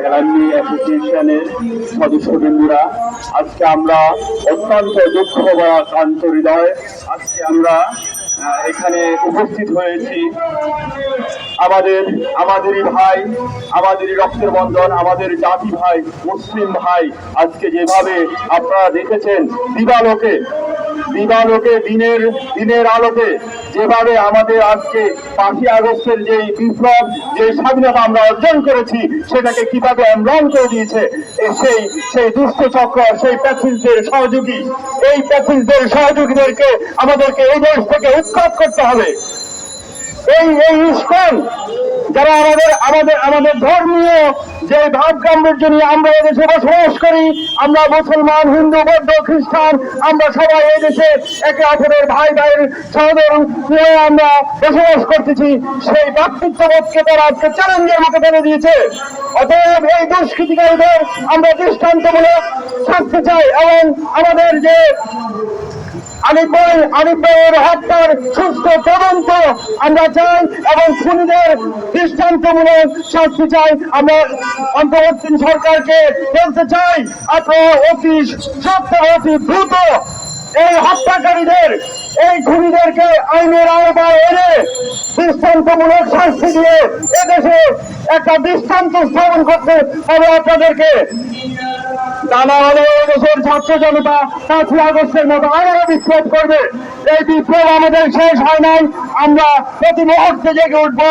Alumni অ্যাসোসিয়েশনের সদস্যবৃন্দরা, আজকে আমরা অত্যন্ত দুঃখ বা ক্লান্ত হৃদয় আজকে আমরা এখানে উপস্থিত হয়েছি। আমাদের, আমাদেরই ভাই, আমাদেরই রক্তের বন্ধন, আমাদের জাতি ভাই, মুসলিম ভাই, আজকে যেভাবে আপনারা দেখেছেন, দিবালোকে দিবালোকে দিনের দিনের আলোকে যেভাবে আমাদের আজকে পাঁচই আগস্টের যে বিপ্লব, যে স্বাধীনতা আমরা অর্জন করেছি, সেটাকে কীভাবে অম্লান করে দিয়েছে সেই সেই দুষ্ট চক্র সেই প্যাথিসদের সহযোগী, এই প্যাথিসদের সহযোগীদেরকে আমাদেরকে এই দেশ থেকে উৎখাত করতে হবে। এই এই ইস্কন, যারা আমাদের আমাদের আমাদের ধর্মীয় যে ভাব গাম্ভীর্য নিয়ে আমরা এদেশে বসবাস করি, আমরা মুসলমান, হিন্দু, বৌদ্ধ, খ্রিস্টান, আমরা সবাই এই দেশে একে অপরের ভাই ভাইয়ের সহোদর নিয়ে আমরা বসবাস করতেছি। সেই ভাতৃত্ববোধকে তারা আজকে চ্যালেঞ্জের মুখে ফেলে দিয়েছে। অতএব এই দুষ্কৃতিকারীদের আমরা দৃষ্টান্তমূলক শাস্তি চাই এবং আমাদের যে আলিফ ভাইয়ের হত্যার সুস্থ তদন্ত আমরা চাই এবং খুনিদের দৃষ্টান্তমূলক শাস্তি চাই। আমরা অন্তর্বর্তী সরকারকে বলতে চাই, আপনারা অতি সপ্তাহ অতি দ্রুত এই হত্যাকারীদের, এই খুনিদেরকে আইনের আওতায় এনে দৃষ্টান্তমূলক শাস্তি দিয়ে এদেশে একটা দৃষ্টান্ত স্থাপন করতে হবে আপনাদেরকে। তা না দেশের ছাত্র জনতা পাঁচই আগস্টের মতো আরও বিক্ষোভ করবে। এই বিক্ষোভ আমাদের শেষ হয় নাই। আমরা প্রতি মুহূর্তে জেগে উঠবো।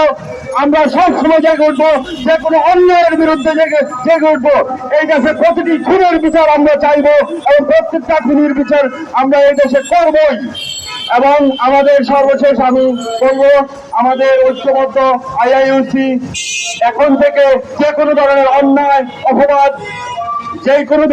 আমরা সবসময় জেগে উঠবো। যে কোনো অন্যায়ের বিরুদ্ধে জেগে জেগে উঠবো। এই দেশে প্রতিটি খুনের বিচার আমরা চাইব এবং প্রত্যেকটা খুনের বিচার আমরা এই দেশে করবই। এবং আমাদের সর্বশেষ আমি বলব, আমাদের ঐক্যবদ্ধ আইআইউসি এখন থেকে যে কোনো ধরনের অন্যায়, অপবাদ যে কোনো